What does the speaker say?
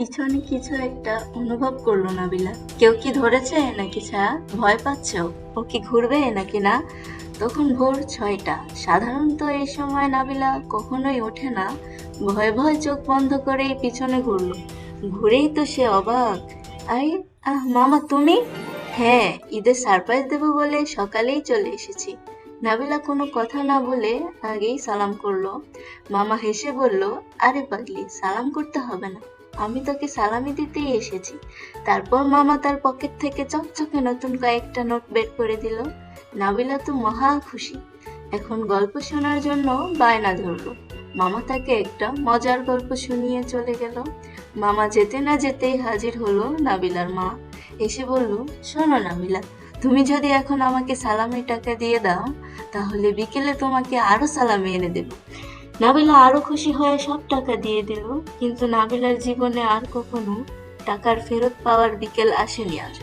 পিছনে কিছু একটা অনুভব করল নাবিলা। কেউ কি ধরেছে নাকি ছায়া ভয় পাচ্ছ? ও কি ঘুরবে নাকি না? তখন ভোর ছয়টা। সাধারণত এই সময় নাবিলা কখনোই ওঠে না। ভয় ভয় চোখ বন্ধ করেই পিছনে ঘুরলো। ঘুরেই তো সে অবাক। আরে আহ, মামা, তুমি? হ্যাঁ ঈদের সারপ্রাইজ দেবো বলে সকালেই চলে এসেছি। নাবিলা কোনো কথা না বলে আগেই সালাম করল। মামা হেসে বলল, আরে পাগলি, সালাম করতে হবে না। আমি তোকে সালামি দিতেই এসেছি। তারপর মামা তার পকেট থেকে চকচকে নতুন কয়েকটা নোট বের করে দিল। নাবিলা তো মহা খুশি। এখন গল্প শোনার জন্য বায়না ধরলো। মামা তাকে একটা মজার গল্প শুনিয়ে চলে গেল। মামা যেতে না যেতেই হাজির হলো নাবিলার মা। এসে বলল, শোনো নাবিলা, তুমি যদি এখন আমাকে সালামি টাকা দিয়ে দাও, তাহলে বিকেলে তোমাকে আরও সালামি এনে দেব। নাবিলা আরও খুশি হয়ে সব টাকা দিয়ে দিল, কিন্তু নাবিলার জীবনে আর কখনো টাকার ফেরত পাওয়ার বিকেল আসেনি আজ